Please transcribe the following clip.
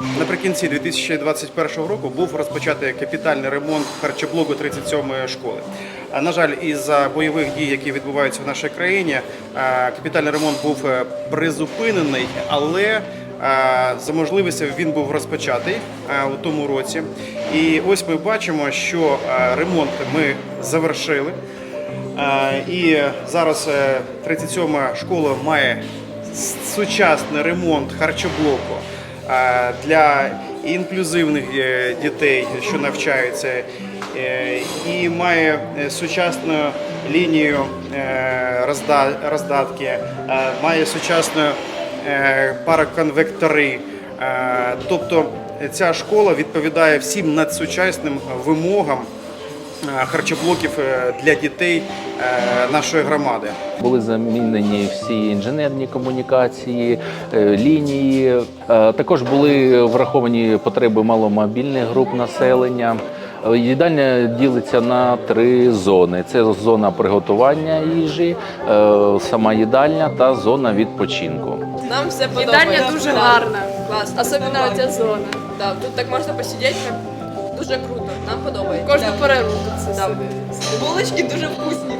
Наприкінці 2021 року був розпочатий капітальний ремонт харчоблоку 37-ї школи. На жаль, із-за бойових дій, які відбуваються в нашій країні, капітальний ремонт був е, призупинений, але е, за можливістю він був розпочатий е, у тому році. І ось ми бачимо, що ремонт ми завершили. І зараз е, 37-ма школа має сучасний ремонт харчоблоку для інклюзивних е, дітей, що навчаються, е, і має е, сучасну лінію роздатки, має сучасну параконвектори. Тобто ця школа відповідає всім надсучасним вимогам харчоблоків е, для дітей е, нашої громади. Були замінені всі інженерні комунікації, е, лінії. Е, Також були враховані потреби маломобільних груп населення. Е, Їдальня ділиться на три зони: це зона приготування їжі, е, сама їдальня та зона відпочинку. Нам все подобається. Їдальня дуже гарна. Класно. Особливо ця зона. Да, тут так можна посидіти, дуже круто. Нам подобається. Кожну перерву тут це Булочки дуже вкусні.